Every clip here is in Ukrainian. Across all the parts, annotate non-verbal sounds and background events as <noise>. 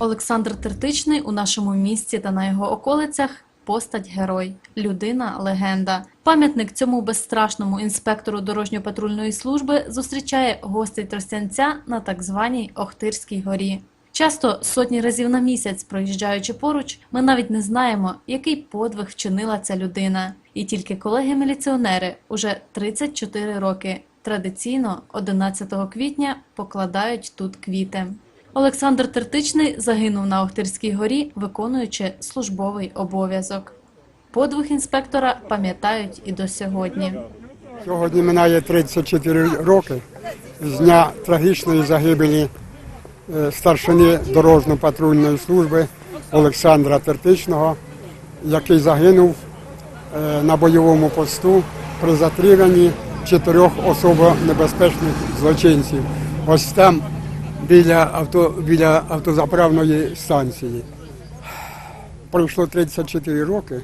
Олександр Тертичний у нашому місті та на його околицях постать герой, людина легенда. Пам'ятник цьому безстрашному інспектору дорожньо-патрульної служби зустрічає гостей Тростянця на так званій Охтирській горі. Часто сотні разів на місяць, проїжджаючи поруч, ми навіть не знаємо, який подвиг вчинила ця людина. І тільки колеги-міліціонери уже 34 роки традиційно 11 квітня покладають тут квіти. Олександр Тертичний загинув на Охтирській горі, виконуючи службовий обов'язок. Подвиг інспектора пам'ятають і до сьогодні. Сьогодні минає 34 роки з дня трагічної загибелі е, старшини дорожньо-патрульної служби Олександра Тертичного, який загинув е, на бойовому посту при затриманні чотирьох особо небезпечних злочинців. Ось там біля, авто, біля автозаправної станції. Пройшло 34 роки.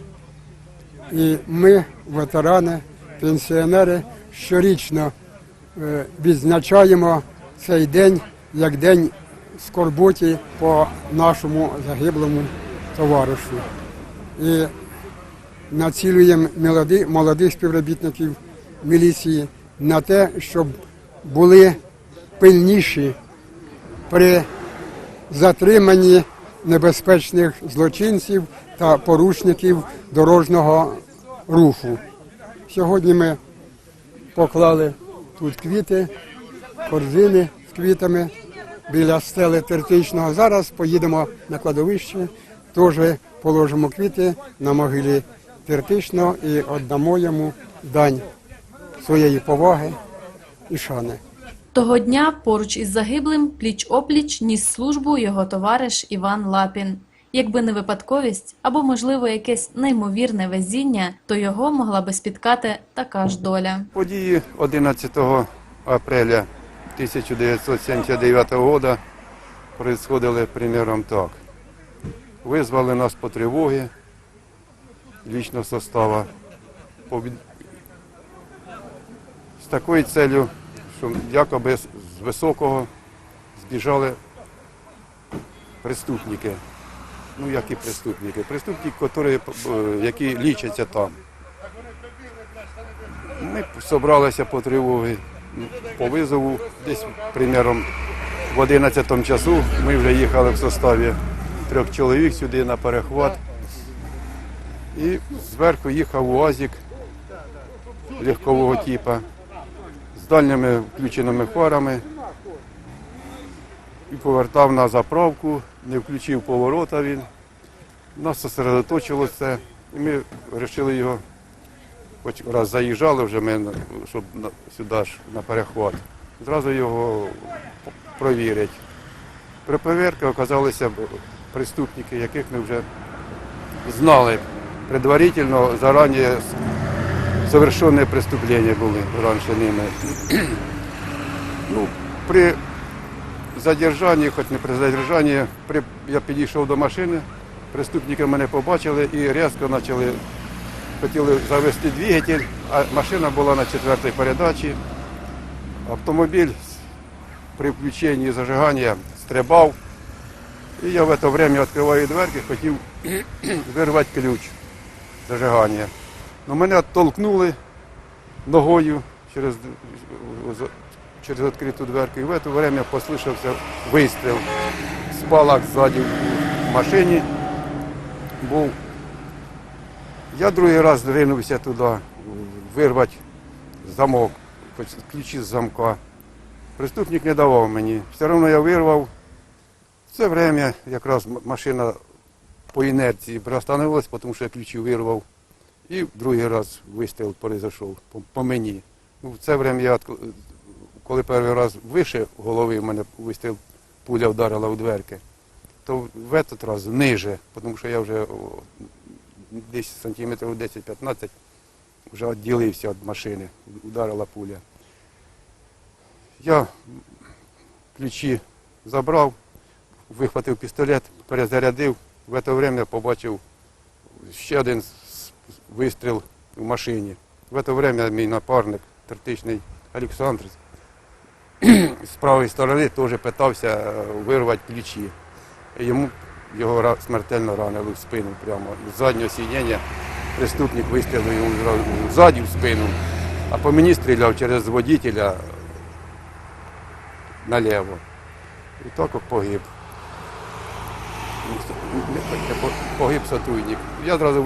І ми, ветерани, пенсіонери, щорічно е, відзначаємо цей день як день скорботі по нашому загиблому товаришу. І націлюємо молоди- молодих співробітників міліції на те, щоб були пильніші при затриманні небезпечних злочинців та порушників дорожнього руху. Сьогодні ми поклали тут квіти, корзини з квітами біля стели Тертичного. Зараз поїдемо на кладовище, теж положимо квіти на могилі Тертичного і віддамо йому дань своєї поваги і шани. Того дня поруч із загиблим пліч-опліч ніс службу його товариш Іван Лапін. Якби не випадковість або, можливо, якесь неймовірне везіння, то його могла би спіткати така ж доля. Події 11 апреля 1979 года происходили примером так. Визвали нас по тривогі личного состава з такою целью, що якоби з високого збіжали преступники. Ну, які преступники? Преступники, які, е, які лічаться там. Ми зібралися по тривогі, по визову, десь примером в 11 часу ми вже їхали в составі трьох чоловік сюди на перехват. І зверху їхав УАЗик легкового типу дальніми включеними фарами і повертав на заправку, не включив поворота він. Нас зосередоточило це, і ми вирішили його Хоч раз заїжджали вже ми, щоб сюди ж на перехват. Зразу його провірять. При перевірці оказалися преступники, яких ми вже знали предварительно, зарані с- совершені преступлення були раніше ними. <clears throat> ну, при задержанні, хоч не при задержанні, при, я підійшов до машини, преступники мене побачили і різко почали хотіли завести двигатель, а машина була на четвертій передачі. Автомобіль при включенні зажигання стрибав. І я в це время відкриваю дверки, хотів <clears throat> вирвати ключ зажигання. Но мене толкнули ногою через, через відкриту дверку. І в це время послышався вистріл. Спалах ззаді в машині був. Я другий раз ринувся туди, вирвати замок, ключі з замка. Преступник не давав мені. Все одно я вирвав. В це время якраз машина по інерції приостановилась, тому що я ключі вирвав. І другий раз вистріл произойшов по, по мені. Ну, в це время я, коли перший раз вище голови в мене вистріл, пуля вдарила у дверки, то в этот раз ниже, тому що я вже десь сантиметрів 10-15 вже відділився від машини, ударила пуля. Я ключі забрав, вихватив пістолет, перезарядив. В це время побачив ще один вистріл в машині. В це время мій напарник, тертичний Олександр, з правої сторони теж питався е, вирвати ключі. йому його смертельно ранили в спину прямо. З заднього сидіння преступник вистрілив йому ззаді в спину, а по мені стріляв через водителя наліво. І так погиб. Погиб сотрудник. Я одразу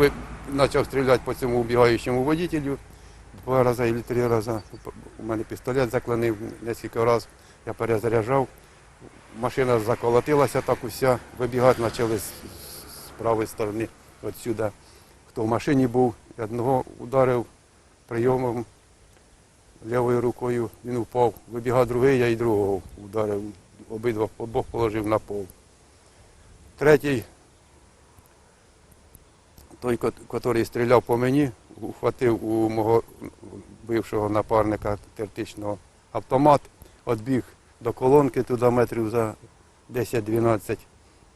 почав стріляти по цьому убігаючому водителю. Два рази або три рази. У мене пістолет заклонив кілька разів. Я перезаряджав. Машина заколотилася так уся. Вибігати почали з правої сторони відсюди. Хто в машині був, одного ударив прийомом лівою рукою, він впав. Вибігав другий, я і другого ударив. Обидва обох положив на пол. Третій, той, який стріляв по мені, ухватив у мого бившого напарника тертичного автомат, відбіг до колонки туди метрів за 10-12,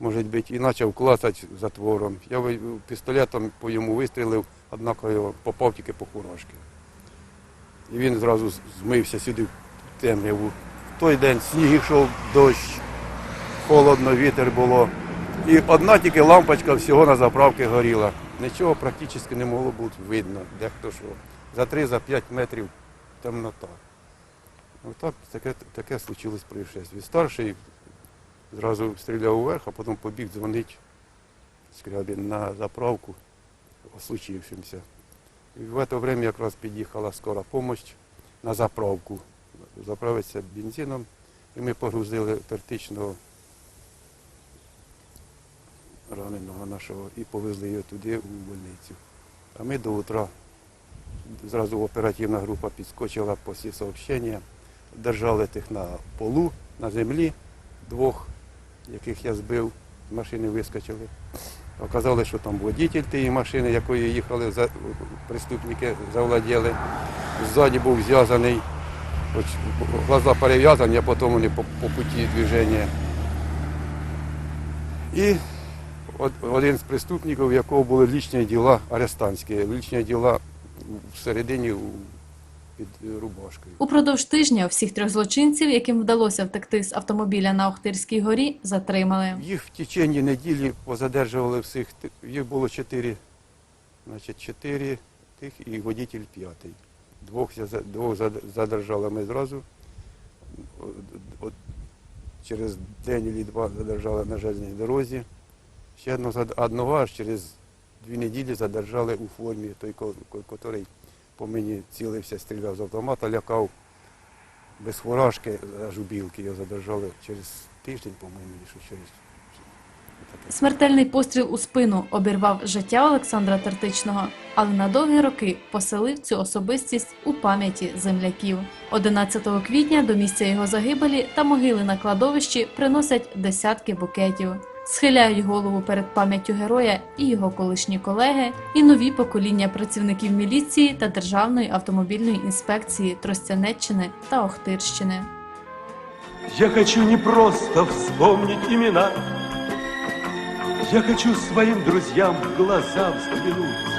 може бути, і почав клацати затвором. Я пістолетом по йому вистрілив, однак його попав тільки по куражки. І він зразу змився сюди в темряву. В той день сніг йшов, дощ, холодно, вітер було. І одна тільки лампочка всього на заправці горіла. Нічого практично не могло бути видно, де хто що. За 3-5 метрів темнота. Отак таке, таке случилось происшествие. Старший зразу стріляв вверх, а потім побіг дзвонить Скрябін на заправку о случившемся. І в це время якраз під'їхала скора допомога на заправку. Заправитися бензином. І ми погрузили тертичного раненого нашого і повезли його туди, у больницю. А ми до утра зразу оперативна група підскочила по всі сообщення, держали тих на полу, на землі, двох, яких я збив, з машини вискочили. Оказалось, що там водитель тієї машини, якою їхали, за, преступники завладіли. Ззаді був зв'язаний, глаза перев'язані, а потім вони по, по путі движення. І один з преступників, у якого були лічні діла арестантські, лічні діла всередині під рубашкою. Упродовж тижня всіх трьох злочинців, яким вдалося втекти з автомобіля на Охтирській горі, затримали. Їх в течение неділі позадержували всіх, їх було чотири, значить, чотири тих і водитель п'ятий. Двох, двох задержали ми зразу. Через день чи два задержали на железній дорозі. Ще одного, аж через дві неділі задержали у формі, той, який по мені цілився, стріляв з автомата, лякав без фуражки, аж у білки його задержали через тиждень, по-моєму, що через. Смертельний постріл у спину обірвав життя Олександра Тертичного, але на довгі роки поселив цю особистість у пам'яті земляків. 11 квітня до місця його загибелі та могили на кладовищі приносять десятки букетів. Схиляють голову перед пам'яттю героя і його колишні колеги, і нові покоління працівників міліції та Державної автомобільної інспекції Тростянеччини та Охтирщини. Я хочу не просто вспомнить имена, Я хочу своим друзьям в глаза взглянуть,